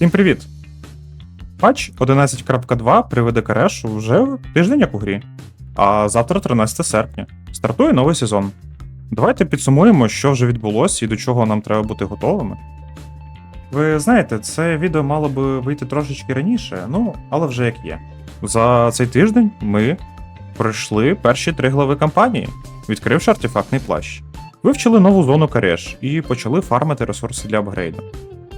Всім привіт! Патч 11.2 приведе Карешу вже тиждень як у грі. А завтра 13 серпня. Стартує новий сезон. Давайте підсумуємо, що вже відбулося і до чого нам треба бути готовими. Ви знаєте, це відео мало би вийти трошечки раніше, ну, але вже як є. За цей тиждень ми пройшли перші три глави кампанії, відкривши артефактний плащ. Вивчили нову зону Кареш і почали фармити ресурси для апгрейду.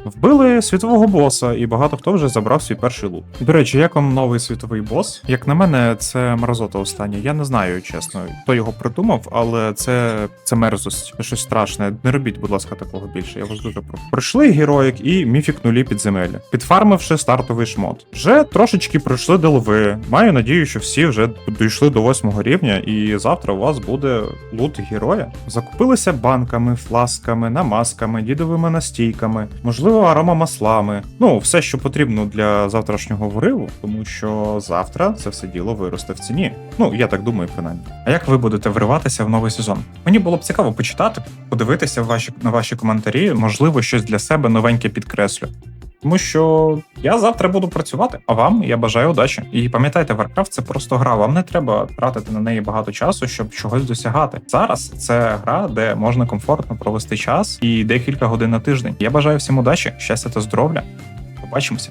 Вбили світового боса, і багато хто вже забрав свій перший лут. До речі, як вам новий світовий бос? Як на мене, це мразота остання. Я не знаю, чесно, хто його придумав, але це, це мерзость, щось страшне. Не робіть, будь ласка, такого більше. Я вас дуже прошу. Пройшли героїк і міфік нулі підземелля, підфармивши стартовий шмот. Вже трошечки пройшли делови. Маю надію, що всі вже дійшли до восьмого рівня, і завтра у вас буде лут героя. Закупилися банками, фласками, намазками, дідовими настійками, можливо, аромамаслами. Ну, все, що потрібно для завтрашнього вриву, тому що завтра це все діло виросте в ціні. Ну, я так думаю, принаймні. А як ви будете вриватися в новий сезон? Мені було б цікаво почитати, подивитися ваші, на ваші коментарі, можливо, щось для себе новеньке підкреслю. Тому що я завтра буду працювати, а вам я бажаю удачі. І пам'ятайте, Warcraft — це просто гра. Вам не треба тратити на неї багато часу, щоб чогось досягати. Зараз це гра, де можна комфортно провести час і декілька годин на тиждень. Я бажаю всім удачі, щастя та здоров'я. Побачимося.